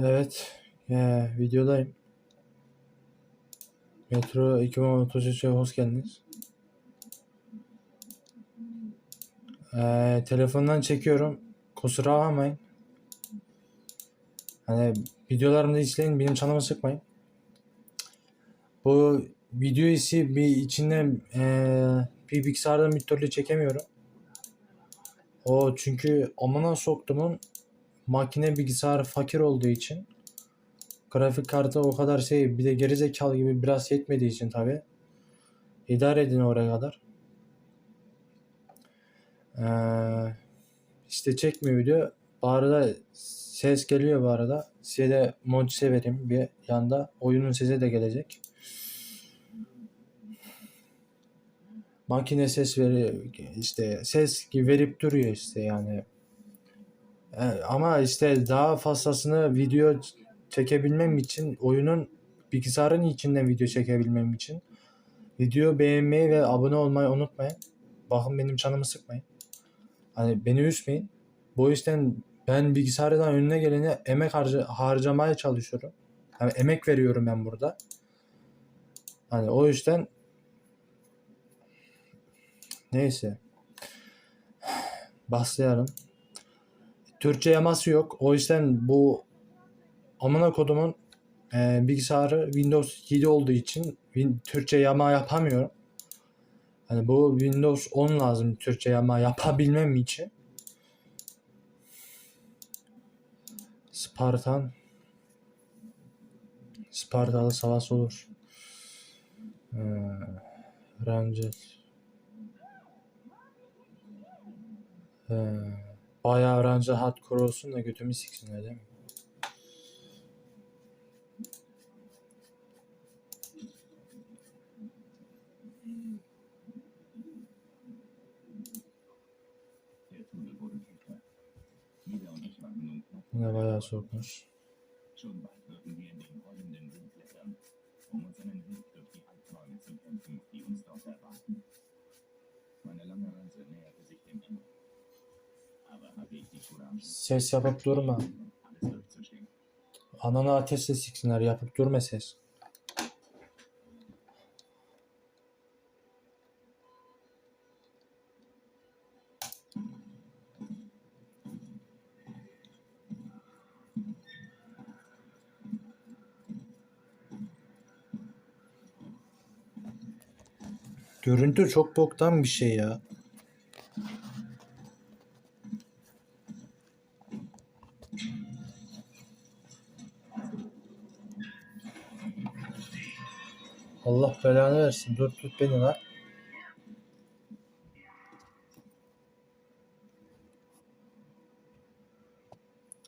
Evet. Ya, videodayım. Metro 2033'e hoş geldiniz. Ee, telefondan çekiyorum. Kusura bakmayın. Hani videolarımı da izleyin. Benim canımı sıkmayın. Bu video ise bir içinden eee bir bilgisayardan bir türlü çekemiyorum. O çünkü amına soktumun makine bilgisayarı fakir olduğu için grafik kartı o kadar şey bir de gerizekalı gibi biraz yetmediği için tabi idare edin oraya kadar. Ee, işte çekmiyor video. Bu arada ses geliyor bu arada. Size de monte vereyim bir yanda. Oyunun sesi de gelecek. Makine ses veriyor işte ses verip duruyor işte yani. Ama işte daha fazlasını video çekebilmem için oyunun bilgisayarın içinden video çekebilmem için video beğenmeyi ve abone olmayı unutmayın. Bakın benim canımı sıkmayın. Hani beni üzmeyin. Bu yüzden ben bilgisayardan önüne geleni emek harca harcamaya çalışıyorum. Yani emek veriyorum ben burada. Hani o yüzden neyse. Başlayalım. Türkçe yaması yok. O yüzden bu amına kodumun e, bilgisayarı Windows 7 olduğu için Win- Türkçe yama yapamıyorum. Hani bu Windows 10 lazım Türkçe yama yapabilmem için. Spartan Spartalı savaş olur. Ee, Ranger ee, bayağı Ranger hardcore olsun da götümü siksinler değil mi? Der Tunnel wurde Ses yapıp durma. Ananı ateşle siksinler yapıp durma ses. Görüntü çok boktan bir şey ya. Allah belanı versin. Dur tut beni lan.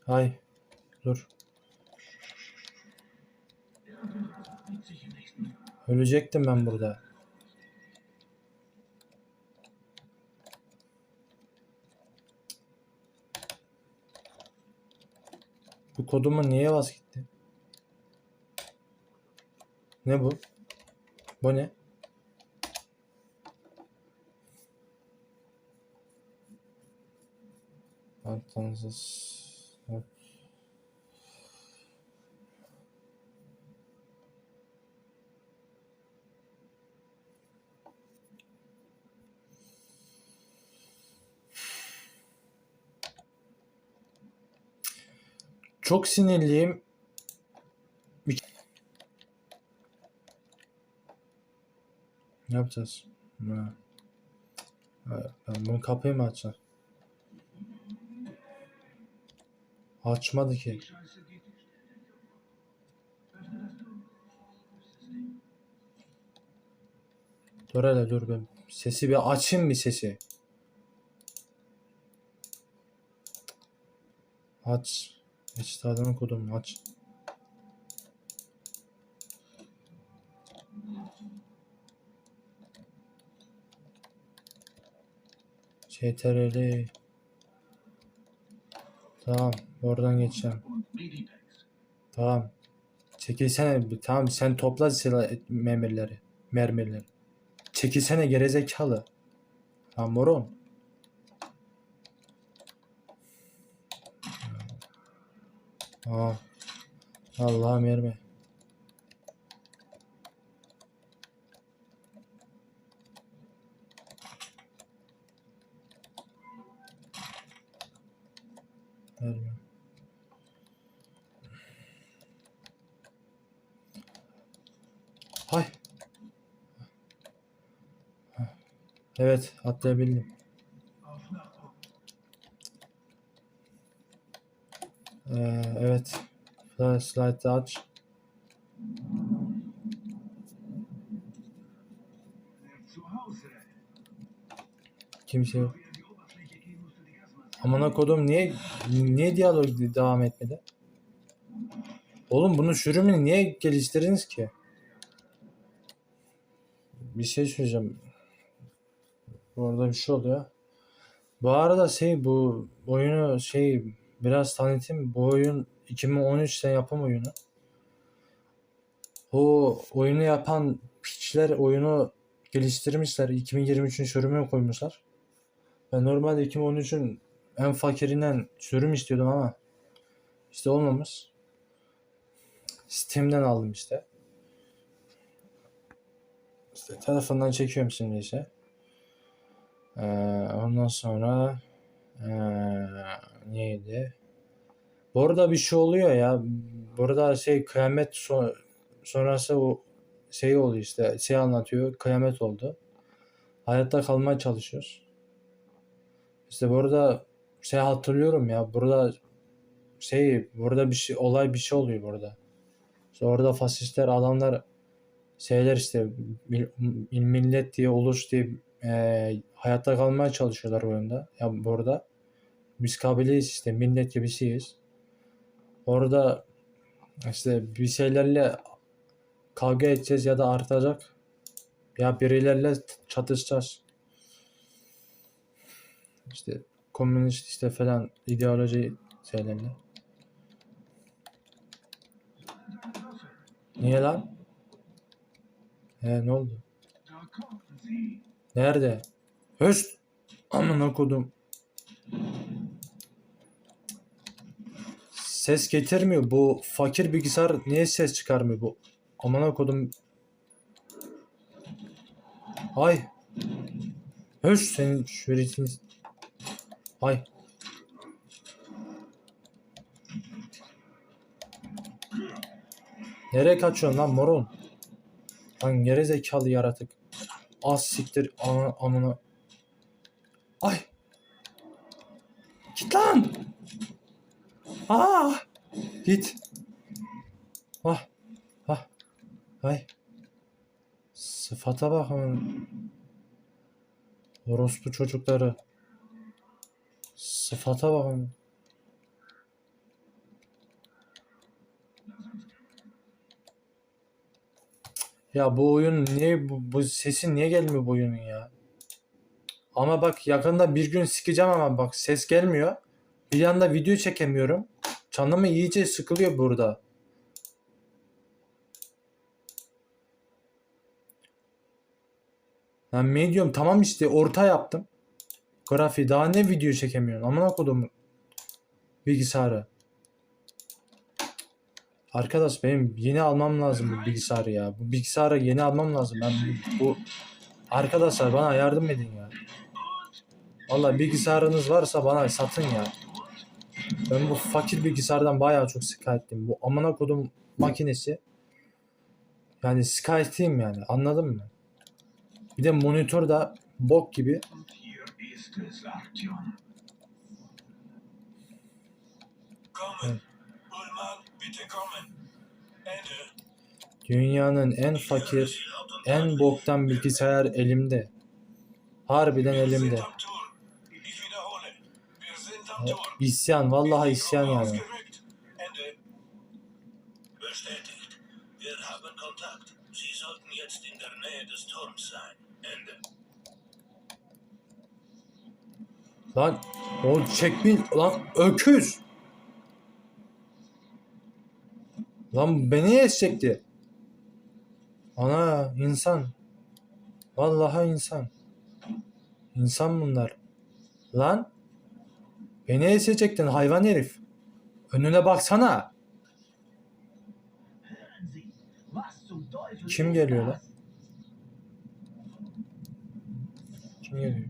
Hay. Dur. Ölecektim ben burada. Bu koduma niye bas gitti? Ne bu? Bu ne? Entonces... hop. Çok sinirliyim. Ne yapacağız? Ha. Ben bunu kapıyı mı açacağım? Açmadı ki. Dur hele dur ben. Sesi bir açayım bir sesi. Aç. İşte adını kodum aç. CTRL Tamam oradan geçeceğim. Tamam. Çekilsene. Tamam sen topla silah mermileri. Mermileri. çekilsene gerizekalı. Lan moron. Aa. Allah'ım yerime. Vermiyor. Hay. Evet, atlayabildim. Ee, evet. Flashlight'ı aç. Kimse yok. Amına kodum niye niye diyalog devam etmedi? Oğlum bunun sürümünü niye geliştirdiniz ki? Bir şey söyleyeceğim. Bu arada bir şey oluyor. Bu arada şey bu oyunu şey biraz tanıtayım. Bu oyun 2013'te yapım oyunu. O oyunu yapan piçler oyunu geliştirmişler. 2023'ün sürümünü koymuşlar. Ben normalde 2013'ün en fakirinden sürüm istiyordum ama işte olmamış. Steam'den aldım işte. İşte telefondan çekiyorum şimdi işte. Ee, ondan sonra ee, neydi? Bu arada bir şey oluyor ya. Burada şey kıyamet son, sonrası o şey oluyor işte. Şey anlatıyor. Kıyamet oldu. Hayatta kalmaya çalışıyoruz. İşte burada şey hatırlıyorum ya. Burada şey burada bir şey olay bir şey oluyor burada. İşte orada faşistler adamlar şeyler işte mil- millet diye uluş diye e, hayatta kalmaya çalışıyorlar oyunda. Ya burada biz kabileyiz işte millet gibisiyiz. Orada işte bir şeylerle kavga edeceğiz ya da artacak. Ya birilerle çatışacağız. İşte komünist işte falan ideoloji şeylerle. Niye lan? He ne oldu? Nerede? Höst! Amına kodum. Ses getirmiyor. Bu fakir bilgisayar niye ses çıkarmıyor bu? Amına kodum. Ay. Höst senin şöhretin. Ay. Nereye kaçıyorsun lan moron? Lan geri zekalı yaratık. Az siktir ana. Ay. Git lan. Aa. Git. Ah. Ah. Ay. Sıfata bak onun. Orospu çocukları. Sıfata bak onun. Ya bu oyun niye bu, bu sesi niye gelmiyor bu oyunun ya? Ama bak yakında bir gün sikeceğim ama bak ses gelmiyor. Bir yanda video çekemiyorum. Canım iyice sıkılıyor burada. Ben medium tamam işte orta yaptım. Grafiği daha ne video çekemiyorum. Amına kodum bilgisayarı. Arkadaş benim yeni almam lazım bu bilgisayarı ya. Bu bilgisayarı yeni almam lazım. Ben bu, bu... Arkadaşlar bana yardım edin ya. Vallahi bilgisayarınız varsa bana satın ya. Ben bu fakir bilgisayardan bayağı çok şikayetliyim. Bu amına kodum makinesi. Yani şikayetliyim yani. Anladın mı? Bir de monitör da bok gibi. Ende. Dünyanın en fakir, en boktan bilgisayar elimde. Harbiden elimde. İsyan, vallahi isyan yani. Lan o çekmin lan öküz. Lan beni niye çekti? Ana insan. Vallahi insan. İnsan bunlar. Lan. Beni ezecektin hayvan herif. Önüne baksana. Kim geliyor lan? Kim geliyor?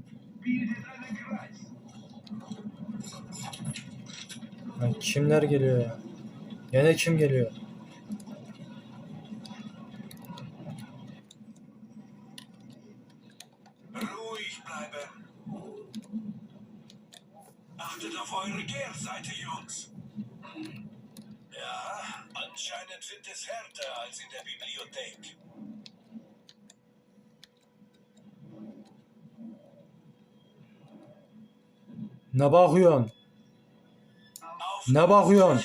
Lan kimler geliyor ya? Gene kim geliyor? Achtet. Ne bakıyorsun? Ne bakıyorsun?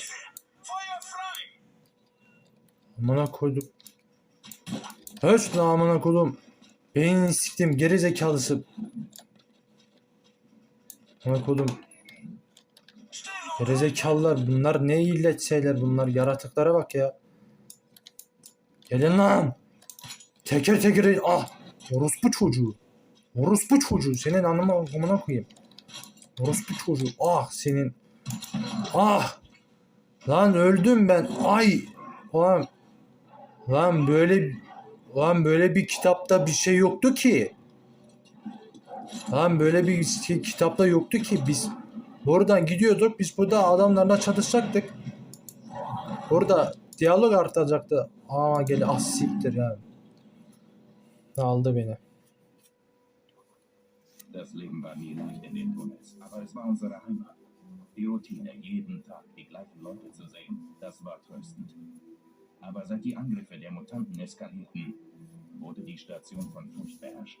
Amına koyduk. Höst lan amına koydum. Beynini siktim geri zekalısı. Amına koydum. Geri zekalılar bunlar ne illet şeyler bunlar yaratıklara bak ya. Gelin lan. Teker teker ah. Orospu çocuğu. Orospu çocuğu. Senin anıma amına koyayım. Orospu çocuğu. Ah senin. Ah. Lan öldüm ben. Ay. Lan. Lan böyle lan böyle bir kitapta bir şey yoktu ki. Lan böyle bir ki- kitapta yoktu ki biz buradan gidiyorduk biz burada adamlarla çatışacaktık. Burada diyalog artacaktı. Aa gel ah siktir ya. Aldı beni. Das Leben war nie leicht in den Tunnels, aber es war unsere Heimat. Die Routine, jeden Tag die gleichen Leute zu sehen, das war tröstend. Aber seit die Angriffe der Mutanten eskalierten, wurde die Station von Furcht beherrscht.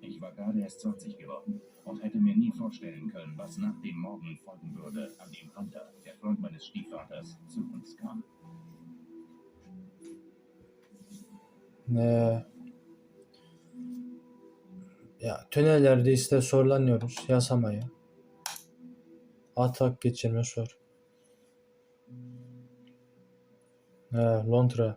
Ich war gerade erst 20 geworden und hätte mir nie vorstellen können, was nach dem Morgen folgen würde, an dem Hunter, der Freund meines Stiefvaters, zu uns kam. Ne? Ya tünellerde işte zorlanıyoruz yasamaya. Atak geçirme sor. He, Londra.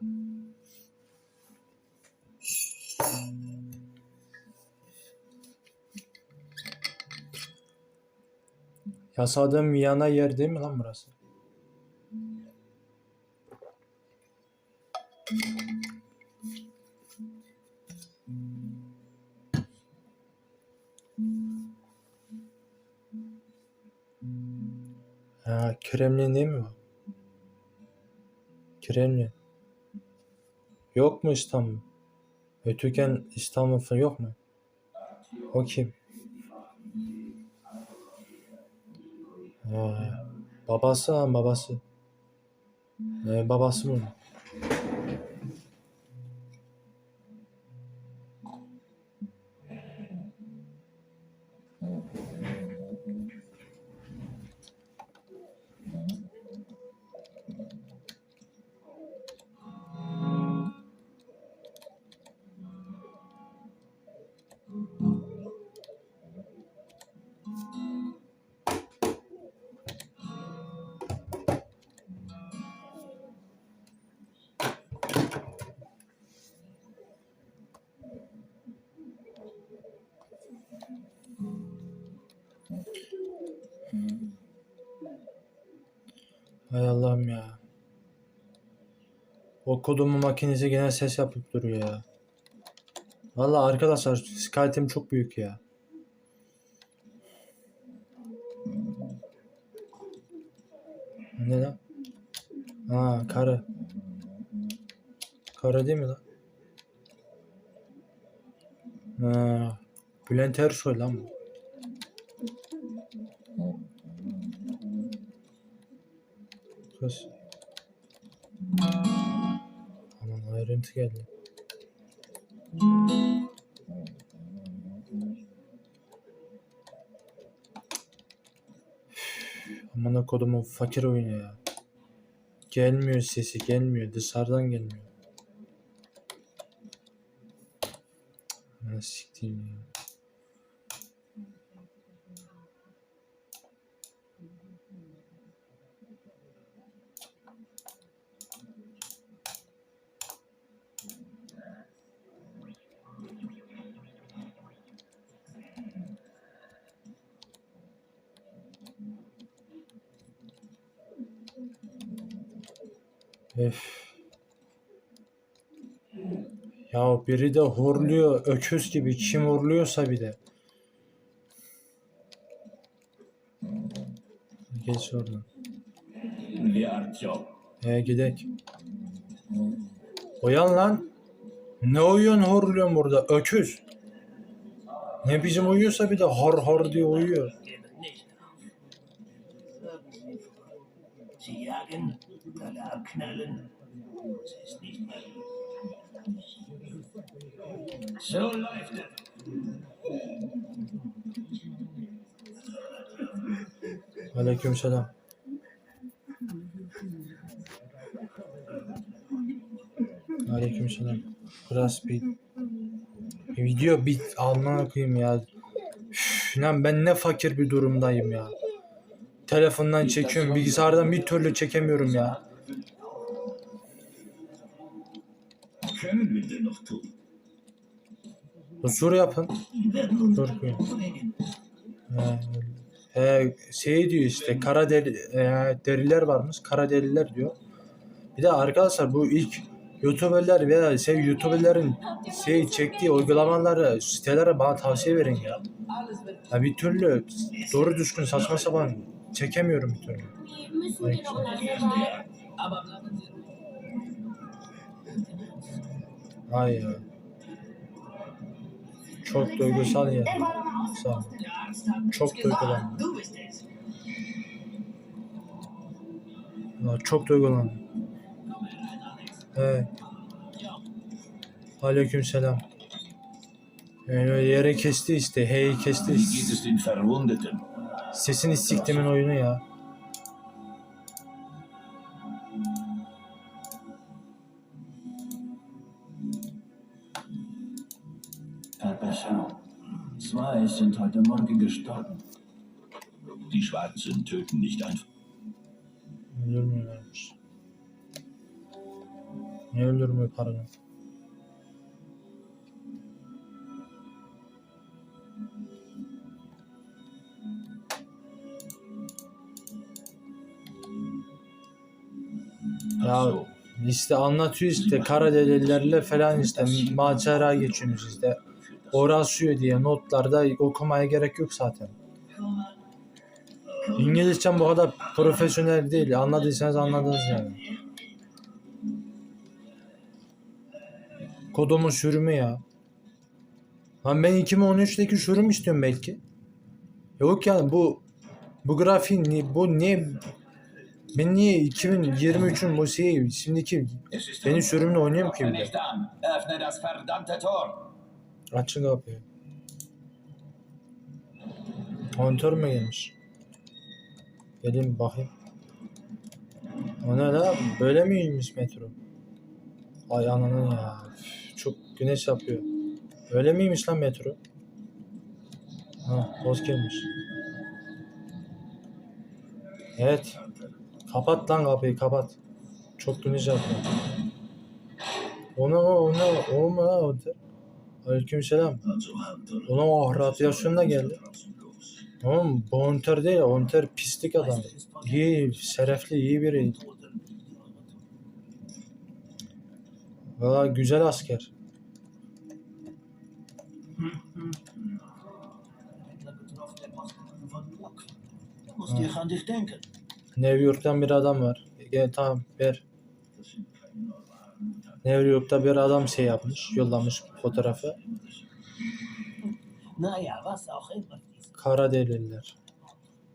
Yasadığım Viyana yer değil mi lan burası? Ha, Kremlin değil mi? Kremlin. Yok mu İstanbul? Ötüken İstanbul falan yok mu? O kim? Ha, babası lan babası. Ee, babası mı? Hay Allah'ım ya. O kodumu makinesi gene ses yapıp duruyor ya. Vallahi arkadaşlar şikayetim çok büyük ya. Ne lan? Ha karı. Karı değil mi lan? Ha, Bülent Ersoy lan bu. Ayrıntı geldi. Aman kodumun fakir oyunu ya. Gelmiyor sesi gelmiyor dışarıdan gelmiyor. Aman siktiğim ya. Öf. Ya biri de horluyor öküz gibi. Kim horluyorsa bir de. Geç oradan. He gidek. Uyan lan. Ne uyuyorsun horluyorsun burada öküz. Ne bizim uyuyorsa bir de hor hor diye uyuyor. Alle abknallen. Es ist nicht mehr. So läuft es. Aleykümselam. Aleykümselam. Biraz bir bir video bit almana koyayım ya. Üf, lan ben ne fakir bir durumdayım ya. Telefondan çekiyorum, bilgisayardan bir türlü çekemiyorum ya. Huzur yapın. Dur. He, he, şey diyor işte kara deri, e, deriler varmış. Kara deriler diyor. Bir de arkadaşlar bu ilk YouTuber'ler veya şey YouTuber'lerin şey çektiği uygulamaları, sitelere bana tavsiye verin ya. Ya bir türlü doğru düzgün saçma sapan çekemiyorum bir türlü. Ay ya. Çok duygusal ya. Sağ ol. Çok duygulandım. Çok duygulandım. Evet. Aleykümselam. Yani öyle yere kesti işte. Hey kesti. Wie Sesini siktimin oyunu ya. Verbesserung. Zwei sind heute Morgen gestorben. Die Schwarzen töten nicht einfach. Öldürmüyorlarmış. Niye öldürmüyor Ya işte anlatıyor işte Karadelililerle falan işte macera geçiyoruz işte. Orasıyor diye notlarda okumaya gerek yok zaten. İngilizcem bu kadar profesyonel değil. Anladıysanız anladınız yani. Kodumun sürümü ya. Lan ben 2013'teki sürüm istiyorum belki. Yok yani bu bu grafiğin bu niye ben niye 2023'ün bu şeyi şimdiki benim sürümle oynuyorum ki. Açın kapıyı. Kontör mü gelmiş? Gelin bakayım. O ne la? Böyle miymiş metro? Ay ananın ya. Çok güneş yapıyor. Öyle miymiş lan metro? Ha, boz gelmiş. Evet. Kapat lan kapıyı kapat. Çok güneş yapıyor. Ona o ona o mu lan o? O radyasyonla geldi. Oğlum bu Hunter değil, Hunter pislik adam. İyi, şerefli, iyi biri. Valla güzel asker. Du New York'tan bir adam var. Gel tamam ver. New York'ta bir adam şey yapmış, yollamış fotoğrafı. Naja, was auch immer. Karadelililer.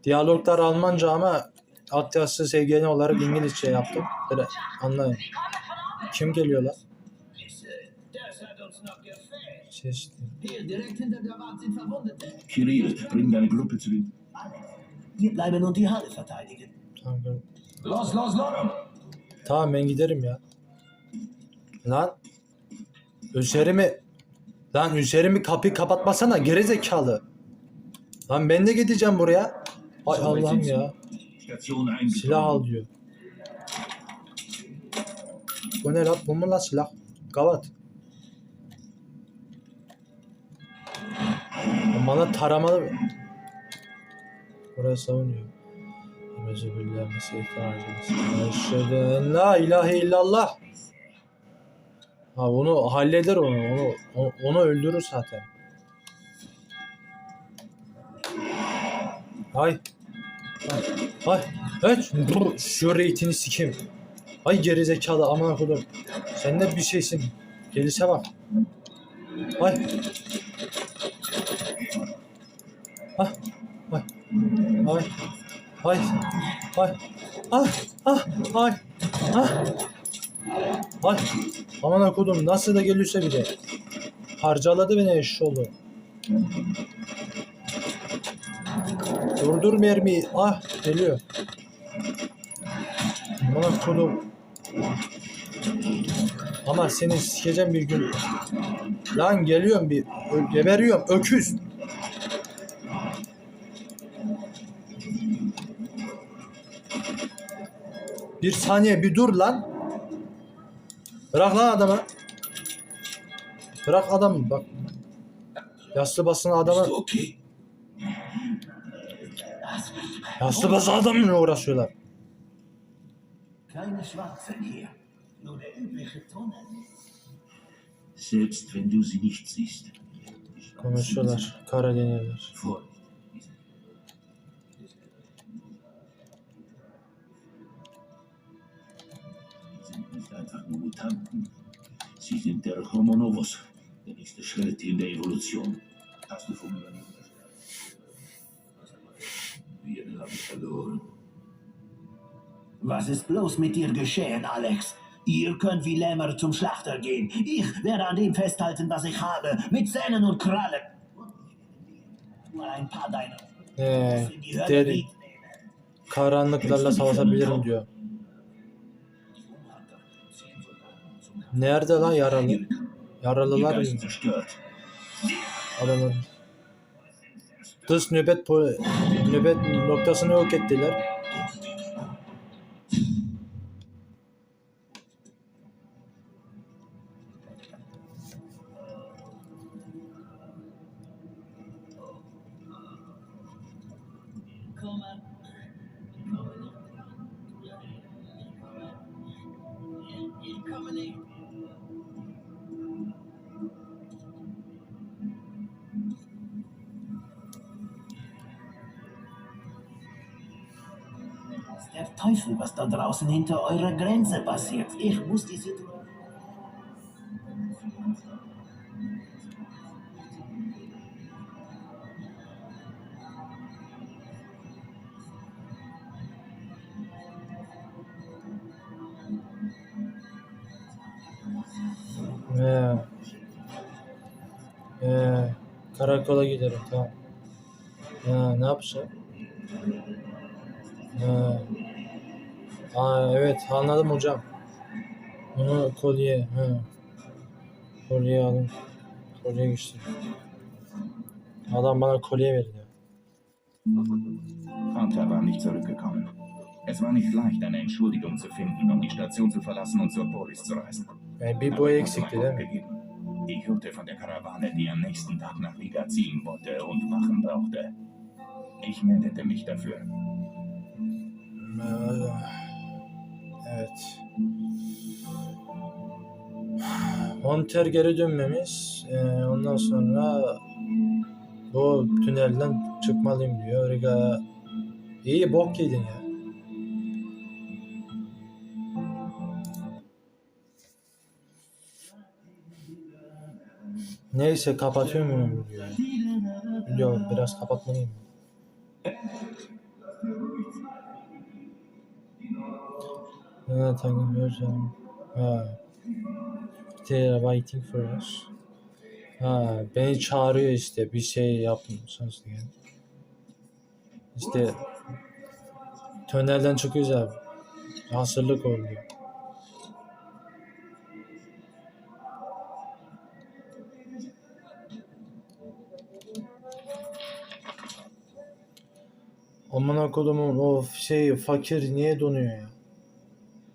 Diyaloglar Almanca ama altyazısı şey genel olarak İngilizce yaptım. Böyle anlayın. Kim geliyor lan? Verwundete. Kirill, bring deine Gruppe zu den... Wir bleiben und die Halle verteidigen. Tamam, ben- Los, los, los! Tamam ben giderim ya. Lan. Üzerimi. Lan üzerimi kapıyı kapatmasana gerizekalı. Lan ben de gideceğim buraya. Ay Allah'ım ya. Silah al diyor. Bu ne lan? Bu mu lan silah? Gavat. Bana taramalı. Burası savunuyor. Mezubillahı meseytanirracim. Eşhedü en la ilahe illallah. Ha onu halleder onu. Onu onu, öldürür zaten. Hay. Hay. Hay. Dur. Şu reytini sikeyim. Ay gerizekalı aman okudum. Sen de bir şeysin. Gelişe bak. Ay. Ah. Ay. Ay. Ay. Ay. Ah. Ah. Ay. Ah. Ay. Aman okudum. Nasıl da geliyorsa bir de. Harcaladı beni eşşoğlu. Durdur mermiyi. Ah geliyor. Aman okudum. Ama seni sikeceğim bir gün. Lan geliyorum bir. Geberiyorum. Öküz. Bir saniye bir dur lan. Bırak lan adamı. Bırak adamı bak. Yaslı basın adamı. Yaslı basın adamla uğraşıyorlar. Keine Schwarzen hier. Nur der übliche Tunnel. Selbst wenn du sie nicht siehst. Konuşuyorlar. Kara deniyorlar. Vor. Einfach nur Mutanten. Sie sind der Homo novus, der nächste Schritt in der Evolution. Hast du vom Überleben gehört? Wir haben verloren. Was ist bloß mit dir geschehen, Alex? Ihr könnt wie Lämmer zum Schlachter gehen. Ich werde an dem festhalten, was ich habe, mit Zähnen und Krallen. Nur ein paar deiner Ee, mitnehmen. karanlıklarla savaşabilirim diyor. Nerede lan yaralı? Yaralılar mı? Adamlar. Dış nöbet nöbet noktasını yok ettiler. Kommen. Ich Teufel, was da draußen hinter eurer Grenze passiert. Ich muss die Situation. Karakola giderim tamam. Ha, ne yapacağım? Ha. Aa, evet anladım hocam. Bunu kolye. Ha. Kolye alın. Kolye geçtim. Adam bana kolye verdi. Hunter war nicht zurückgekommen. Es war nicht leicht, eine Entschuldigung zu finden, um die Station zu verlassen und zur Polis zu reisen. Yani bir Aber boy eksikti değil mi? Ich hörte von der Karawane, die am nächsten Tag nach Liga ziehen wollte und Wachen brauchte. Ich meldete mich dafür. Evet. Monter geri dönmemiz. Ee, ondan sonra bu tünelden çıkmalıyım diyor. Riga iyi bok yedin ya. Neyse kapatıyorum bunu videoyu. Video biraz kapatmalıyım. Ha. They are waiting for us. Ha, beni çağırıyor işte bir şey yapmıyorsunuz diye. İşte tünelden çıkıyoruz abi. Hazırlık oluyor. Aman kodumun o şey fakir niye donuyor ya?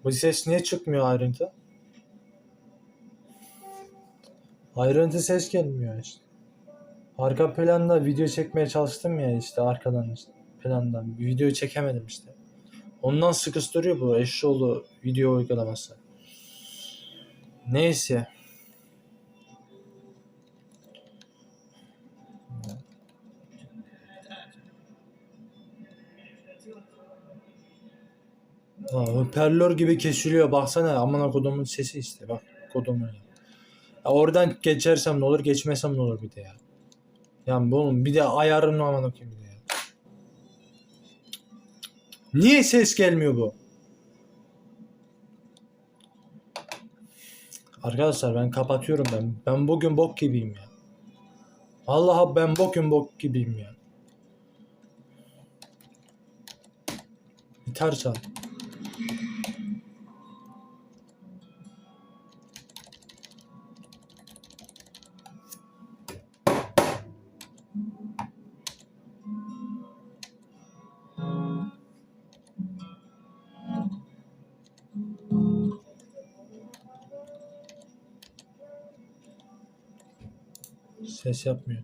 Bu ses niye çıkmıyor ayrıntı? Ayrıntı ses gelmiyor işte. Arka planda video çekmeye çalıştım ya işte arkadan işte plandan. Video çekemedim işte. Ondan sıkıştırıyor bu eşşoğlu video uygulaması. Neyse. Hoparlör gibi kesiliyor baksana amına kodumun sesi işte bak kodumun ya. Oradan geçersem ne olur geçmesem ne olur bir de ya. Yani oğlum bir de ayarını amına koyayım bir de ya. Niye ses gelmiyor bu? Arkadaşlar ben kapatıyorum ben. Ben bugün bok gibiyim ya. Vallahi ben bugün bok gibiyim ya. Gitar çal. Ses yapmıyor.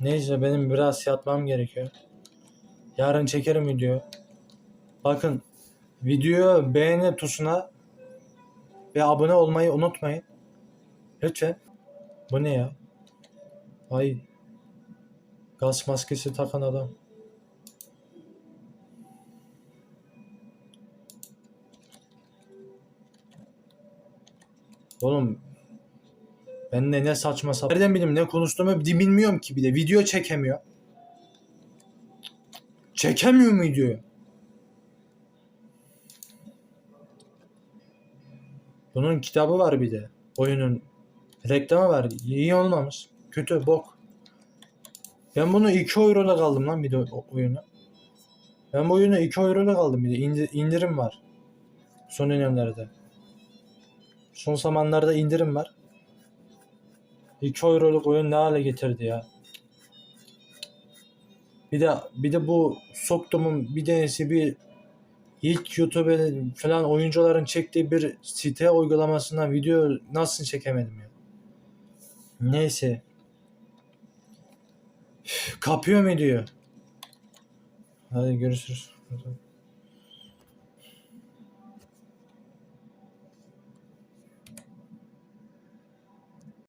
Neyse benim biraz yatmam gerekiyor. Yarın çekerim video. Bakın video beğeni tuşuna ve abone olmayı unutmayın. Lütfen. Bu ne ya? Ay. Gaz maskesi takan adam. Oğlum ben de ne saçma sapan. Nereden bileyim ne konuştuğumu bi- bilmiyorum ki bir de. Video çekemiyor. Çekemiyor mu videoyu? Bunun kitabı var bir de. Oyunun reklamı var. İyi olmamış. Kötü bok. Ben bunu 2 euro'da kaldım lan bir de oyunu. Ben bu oyunu 2 euro'da kaldım bir de. İndi- indirim var. Son dönemlerde. Son zamanlarda indirim var. 2 euroluk oyun ne hale getirdi ya. Bir de bir de bu soktumun bir denesi bir ilk YouTube falan oyuncuların çektiği bir site uygulamasından video nasıl çekemedim ya. Neyse. Kapıyor mu diyor. Hadi görüşürüz.